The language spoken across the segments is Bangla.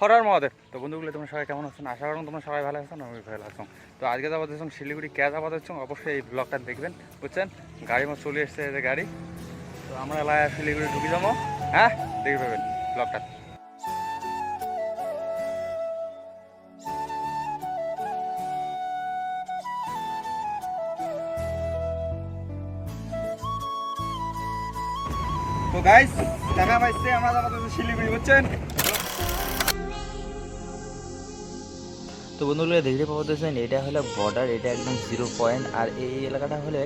হরার মহাদেব। তো বন্ধুগুলো, তোমরা সবাই কেমন আছেন আশা করুন তোমরা সবাই ভালো আছেন আমি ভালো আছো। তো আজকে যাব দেখুন শিলিগুড়ি ক্যাজ আবাদ হচ্ছে? অবশ্যই এই ব্লগটা দেখবেন, বুঝছেন? গাড়ি মতো চলে এসছে যে গাড়ি। তো আমরা এলাকায় শিলিগুড়ি ঢুকে যাব। হ্যাঁ? দেখে পাবেন ব্লগটা তো গাইস দেখা পাইছে, আমরা যাব শিলিগুড়ি, বুঝছেন? তো বন্ধুগুলো দেখতে পাওয়া যাচ্ছেন এটা হলো বর্ডার এটা একদম জিরো পয়েন্ট আর এই এলাকাটা হলে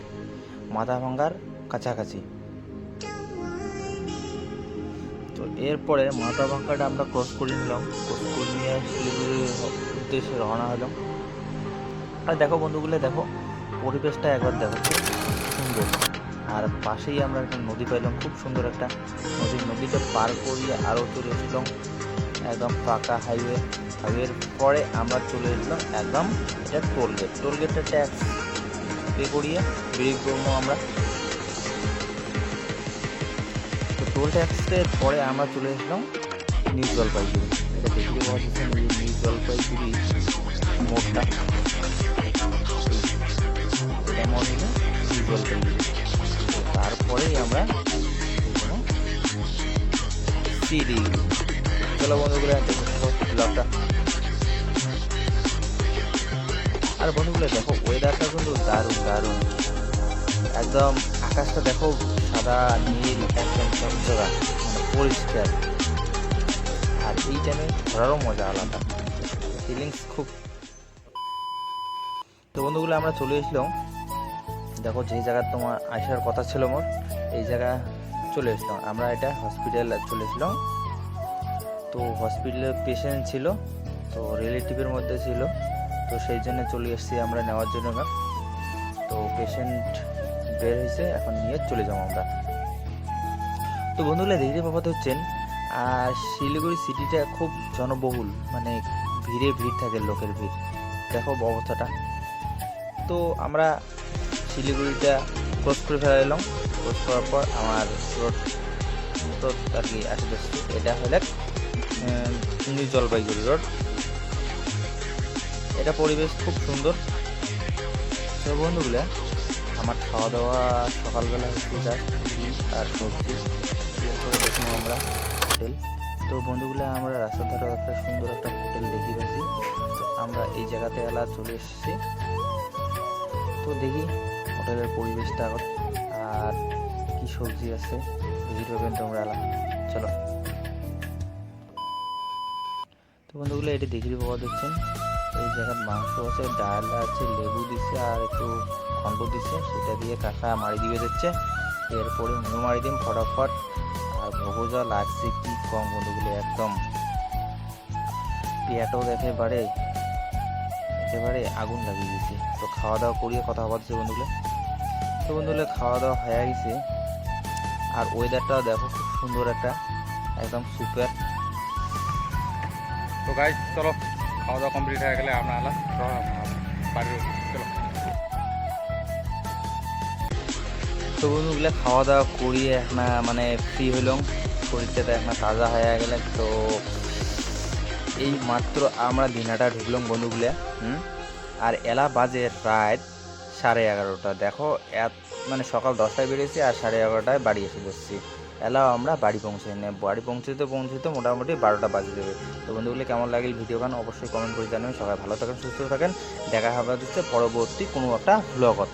মাথা ভাঙ্গার কাছাকাছি। তো এরপরে মাথা ভাঙ্গাটা আমরা ক্রস করে নিলাম। ক্রস করে নিয়ে শিলিগুড়ির উদ্দেশ্যে রওনা হলাম। আর দেখো বন্ধুগুলো, দেখো, পরিবেশটা একবার দেখো সুন্দর। আর পাশেই আমরা একটা নদী পাইলাম, খুব সুন্দর একটা নদী। নদীটা পার করিয়ে আরও চলে এসলাম একদম পাকা হাইওয়ে হাইওয়ের পরে আমরা চলে এসলাম একদম এটা টোল গেট টোল গেটটা ট্যাক্স পে করিয়ে বেরিয়ে করব আমরা। তো টোল ট্যাক্সের পরে আমরা চলে এসলাম নিউ জলপাইগুড়ি। এটা দেখতে পাওয়া যাচ্ছে নিউ জলপাইগুড়ি মোড়টা। তারপরেই আমরা সিডি। বন্ধুগুলো ব্লগটা আর বন্ধুগুলো দেখো ওয়েদারটা কিন্তু দারুণ দারুণ। একদম আকাশটা দেখো সাদা, নীল, একদম চকচকা মানে পরিষ্কার। আর এই টাইমে ঘোরারও মজা আলাদা। ফিলিংস খুব। তো বন্ধুগুলো আমরা চলে এসলাম দেখো যে জায়গা তোমার আসার কথা ছিল মোর, এই জায়গা চলে এসলাম আমরা এটা হসপিটাল চলে এসলাম তো হসপিটালে পেশেন্ট ছিল, তো রিলেটিভের মধ্যে ছিল, তো সেই জন্য চলে এসেছি আমরা নেওয়ার জন্য ম্যাম তো পেশেন্ট বের হয়েছে, এখন নিয়ে চলে যাব আমরা। তো বন্ধুগুলো দেখতে পাবো হচ্ছেন আর শিলিগুড়ি সিটিটা খুব জনবহুল মানে ভিড়ে ভিড় থাকে, লোকের ভিড়। দেখো অবস্থাটা। তো আমরা শিলিগুড়িটা ক্রস করে ফেলা এলাম। ক্রস করার পর আমার রোড আর কি আসে এটা হলে নিউ জলপাইগুড়ি রোড এটা পরিবেশ খুব সুন্দর। তো বন্ধুগুলা, আমার খাওয়া দাওয়া সকালবেলা হচ্ছে আর সবজি দেখুন আমরা হোটেল। তো বন্ধুগুলা, আমরা রাস্তার ধারে একটা সুন্দর একটা হোটেল দেখি পাচ্ছি আমরা এই জায়গাতে এলা চলে এসেছি। তো দেখি হোটেলের পরিবেশটা আর কি সবজি আছে, দেখি পাবেন তোমরা এলা। চলো। তো বন্ধুগুলো, এটি দেখি পাওয়া দেখছেন। এই জায়গায় মাংস আছে, ডাল আছে, লেবু দিচ্ছে আর একটু খন্ড দিচ্ছে সেটা দিয়ে কাকা মারি দিয়ে দিচ্ছে এরপরে মুড়ো মারি দিন ফটাফট। আর ভোগজা লাগছে, কি কম বন্ধুগুলো, একদম। পেয়াটাও একেবারে একেবারে আগুন লাগিয়ে দিয়েছে। তো খাওয়া দাওয়া করিয়ে কথা বলছে বন্ধুগুলো। তো বন্ধুগুলো খাওয়া দাওয়া হয়ে গেছে। আর ওয়েদারটাও দেখো, খুব সুন্দর একটা, একদম সুপার তো গাইস চলো খাওয়া দাওয়া কমপ্লিট হয়ে গেলে আমরা এলাম বাড়ির চলো। তো বন্ধুগুলো খাওয়া দাওয়া করিয়ে এখন মানে ফ্রি হইলাম। শরীরটা এখন তাজা হয়ে গেলে, তো এই মাত্র আমরা দিনাটা ঢুকলাম বন্ধুগুলা, হুম? আর এলা বাজে রাত সাড়ে এগারোটা। দেখো, এত মানে সকাল দশটায় বেরিয়েছি আর সাড়ে এগারোটায় বাড়ি এসে বসছি। এলাও আমরা বাড়ি পৌঁছে নেই বাড়ি পৌঁছতে পৌঁছতে মোটামুটি বারোটা বাজে দেবে তো বন্ধুগুলো, কেমন লাগে ভিডিও গান? অবশ্যই কমেন্ট করে জানাবেন। সবাই ভালো থাকেন, সুস্থ থাকেন। দেখা হবে হচ্ছে পরবর্তী কোনো একটা ব্লগত